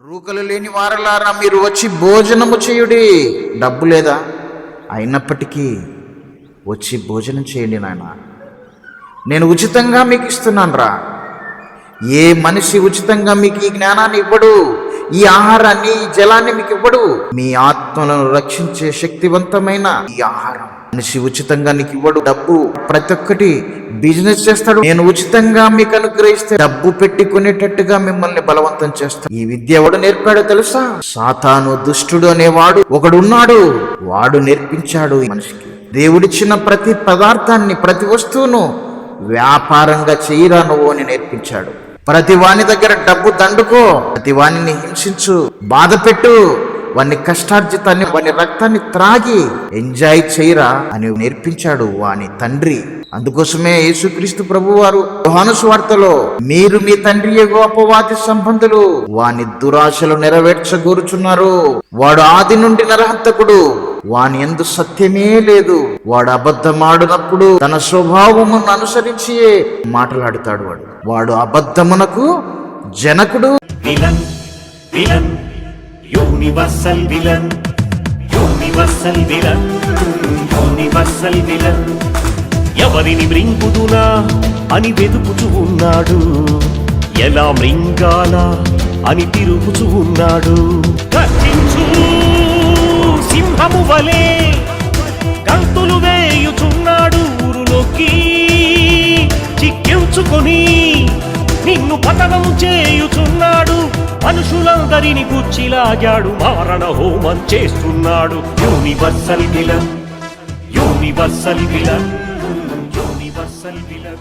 రూకలు లేని వారలారా మీరు వచ్చి భోజనము చేయుడి. డబ్బు లేదా? అయినప్పటికీ వచ్చి భోజనం చేయండి నాయన. నేను ఉచితంగా మీకు ఇస్తున్నాను రా ఏ మనిషి ఉచితంగా మీకు ఈ జ్ఞానాన్ని ఇవ్వడు? ఈ ఆహారాన్ని ఈ జలాన్ని మీకు ఇవ్వడు. మీ ఆత్మలను రక్షించే శక్తివంతమైన ఈ ఆహారం మనిషి ఉచితంగా నీకు ఇవ్వడు. డబ్బు ప్రతి ఒక్కటి బిజినెస్ చేస్తాడు. నేను ఉచితంగా మీకు అనుగ్రహిస్తే డబ్బు పెట్టుకునేటట్టుగా మిమ్మల్ని బలవంతం చేస్తాడు. ఈ విద్య ఎవడు నేర్పాడో తెలుసా? సాతాను దుష్టుడు అనేవాడు ఒకడు ఉన్నాడు వాడు నేర్పించాడు ఈ మనిషికి. దేవుడిచ్చిన ప్రతి పదార్థాన్ని ప్రతి వస్తువును వ్యాపారంగా చేయరా నువ్వు అని నేర్పించాడు. ప్రతి వాని దగ్గర డబ్బు దండుకో. ప్రతి వాణిని హింసించు. బాధ పెట్టు. వాని కష్టార్జితాన్ని వాని రక్తాన్ని త్రాగి. ఎంజాయ్ చేయరా అని నేర్పించాడు వాని తండ్రి. అందుకోసమే యేసుక్రీస్తు ప్రభు వారు వార్తలో మీరు మీ తండ్రి ఎగో అపవాది సంబంధులు. వాని దురాశలు నెరవేర్చగోరుచున్నారు. వాడు ఆది నుండి నరహంతకుడు. వాని ఎందు సత్యమే లేదు. వాడు అబద్ధమాడినప్పుడు తన స్వభావమును అనుసరించి మాట్లాడుతాడు వాడు. వాడు అబద్ధమునకు జనకుడు. Villain villain universal villain universal villain universal villain. ఎవరిని మృంగుదునా అని వెతుకుచూ ఉన్నాడు. ఎలా మృంగాల అని తిరుగుచూ ఉన్నాడు. గర్జించు సింహము వలే నిన్ను పతనం చేయుచున్నాడు. మనుషులందరిని గుచ్చిలాగాడు మారణ హోమం చేస్తున్నాడు. Universal villain universal villain universal villain.